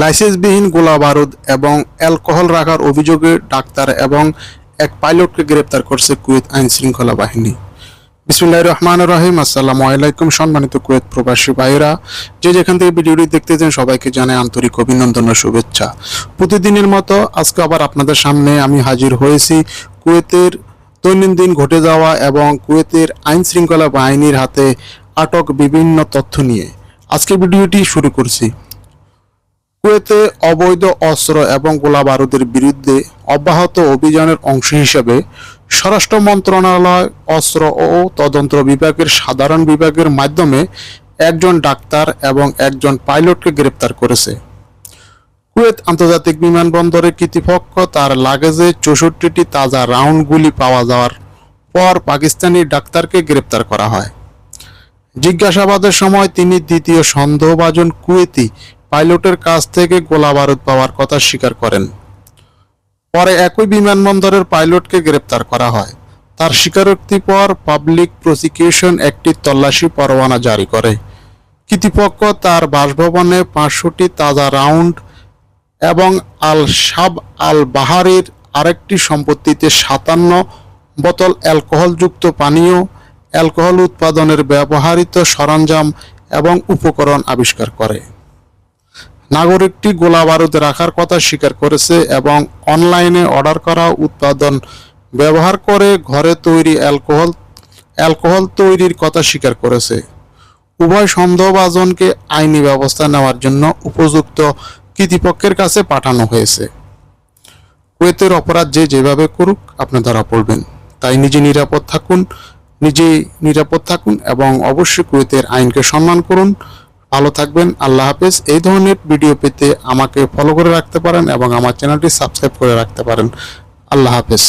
লাইসেন্সবিহীন গোলা বারুদ এবং অ্যালকোহল রাখার অভিযোগে ডাক্তার এবং এক পাইলটকে গ্রেপ্তার করছে কুয়েত আইন শৃঙ্খলা বাহিনী। বিসমুল্লাহ রহমান রহিম। আসসালামু আলাইকুম সম্মানিত কুয়েত প্রবাসী ভাইরা যে যেখান থেকে ভিডিওটি দেখতেছেন সবাইকে জানাই আন্তরিক অভিনন্দন ও শুভেচ্ছা। প্রতিদিনের মতো আজকে আবার আপনাদের সামনে আমি হাজির হয়েছি কুয়েতের দৈনন্দিন ঘটে যাওয়া এবং কুয়েতের আইন শৃঙ্খলা বাহিনীর হাতে আটক বিভিন্ন তথ্য নিয়ে। আজকে ভিডিওটি শুরু করছি। কুয়েতে অবৈধ অস্ত্র এবং গোলা বারুদের বিরুদ্ধে অব্যাহত অভিযানের অংশ হিসেবে স্বরাষ্ট্র মন্ত্রণালয়, অস্ত্র ও তদন্ত বিভাগের সাধারণ বিভাগের মাধ্যমে একজন ডাক্তার এবং একজন পাইলটকে গ্রেপ্তার করেছে। কুয়েত আন্তর্জাতিক বিমানবন্দরে কর্তৃপক্ষ তার লাগেজে চৌষট্টিটি তাজা রাউন্ড গুলি পাওয়া যাওয়ার পর পাকিস্তানি ডাক্তারকে গ্রেপ্তার করা হয়। জিজ্ঞাসাবাদের সময় তিনি দ্বিতীয় সন্দেহভাজন কুয়েতি পাইলটের কাছ থেকে গোলা বারুদ পাওয়ার কথা স্বীকার করেন। পরে একই বিমানবন্দরের পাইলটকে গ্রেপ্তার করা হয়। তার স্বীকারোক্তি পর পাবলিক প্রসিকিউশন একটি তল্লাশি পরোয়ানা জারি করে। কর্তৃপক্ষ তার বাসভবনে পাঁচশোটি তাজা রাউন্ড এবং আল সাব আল বাহারির আরেকটি সম্পত্তিতে সাতান্ন বোতল অ্যালকোহলযুক্ত পানীয়, অ্যালকোহল উৎপাদনের ব্যবহৃত সরঞ্জাম এবং উপকরণ আবিষ্কার করে। নাগরিকটি গোলা বারুদ রাখার কথা স্বীকার করেছে এবং অনলাইনে অর্ডার করা উৎপাদন ব্যবহার করে ঘরে তৈরি অ্যালকোহল অ্যালকোহল তৈরির কথা স্বীকার করেছে। উভয় সন্দেহভাজনকে আইনি ব্যবস্থা নেওয়ার জন্য উপযুক্ত কর্তৃপক্ষের কাছে পাঠানো হয়েছে। কুয়েতের অপরাধ যে যেভাবে করুক, আপনি ধরা পড়বেন। তাই নিজে নিরাপদ থাকুন নিজে নিরাপদ থাকুন এবং অবশ্যই কুয়েতের আইনকে সম্মান করুন। ভালো থাকবেন, আল্লাহ হাফেজ। এই ধরনের ভিডিও পেতে আমাকে ফলো করে রাখতে পারেন এবং আমার চ্যানেলটি সাবস্ক্রাইব করে রাখতে পারেন। আল্লাহ হাফেজ।